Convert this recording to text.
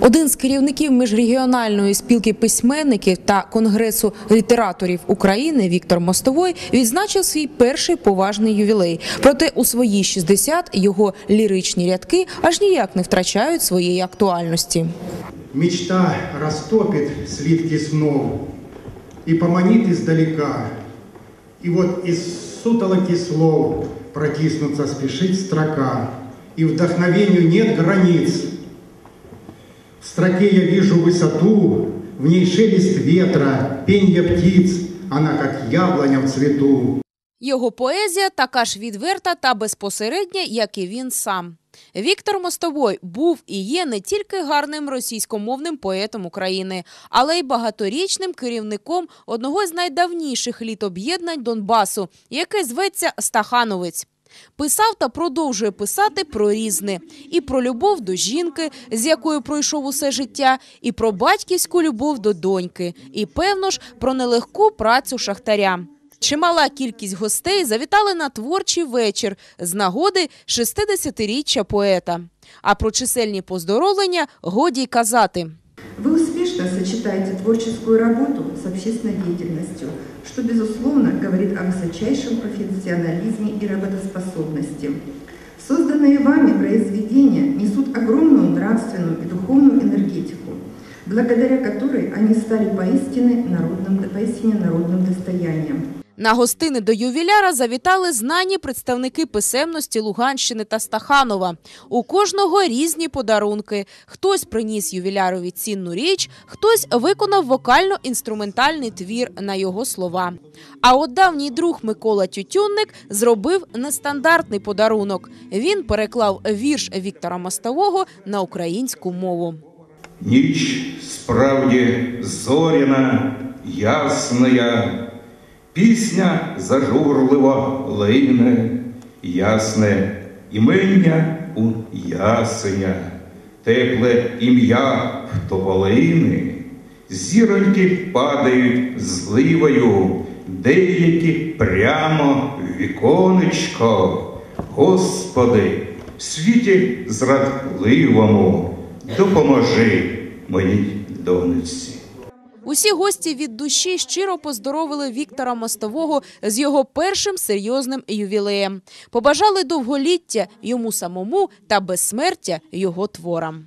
Один з керівників міжрегіональної спілки письменників та конгресу літераторів України Віктор Мостовой відзначив свій перший поважний ювілей. Проте у свої 60 його ліричні рядки аж ніяк не втрачають своєї актуальності. Мечта растопит слитки снов и поманит издалека. И вот из сутолоки слов протиснуться спешит строка, и вдохновению нет границ. Строке я вижу высоту, в ней шелест ветра, пенье птиц, она как яблоня в цвету. Його поезія така ж відверта та безпосередня, як і він сам. Віктор Мостовой був і є не тільки гарним російськомовним поетом України, але й багаторічним керівником одного з найдавніших літ об'єднань Донбасу, яке зветься Стахановець. Писав та продовжує писати про різне і про любов до жінки, з якою пройшов усе життя, і про батьківську любов до доньки, і певно ж про нелегку працю шахтаря. Чимала кількість гостей завітали на творчий вечір з нагоди 60-річчя поета. А про чисельні поздоровлення годі й казати. Вы успешно сочетаете творческую работу с общественной деятельностью, что, безусловно, говорит о высочайшем профессионализме и работоспособности. Созданные вами произведения несут огромную нравственную и духовную энергетику, благодаря которой они стали поистине народным, поистине народным достоянием. На гостини до ювіляра завітали знані представники писемності Луганщини та Стаханова. У кожного різні подарунки. Хтось приніс ювілярові цінну річ, хтось виконав вокально-інструментальний твір на його слова. А от давній друг Микола Тютюнник зробив нестандартний подарунок. Він переклав вірш Віктора Мостового на українську мову. Ніч справді зоряна, ясная, пісня зажурливо лине, ясне імення у ясеня, тепле ім'я в тополини, зіроньки падають зливою, деякі прямо в віконечко. Господи, в світі зрадливому, допоможи моїй донечці. Усі гості від душі щиро поздоровили Віктора Мостового з його першим серйозним ювілеєм. Побажали довголіття йому самому та безсмертя його творам.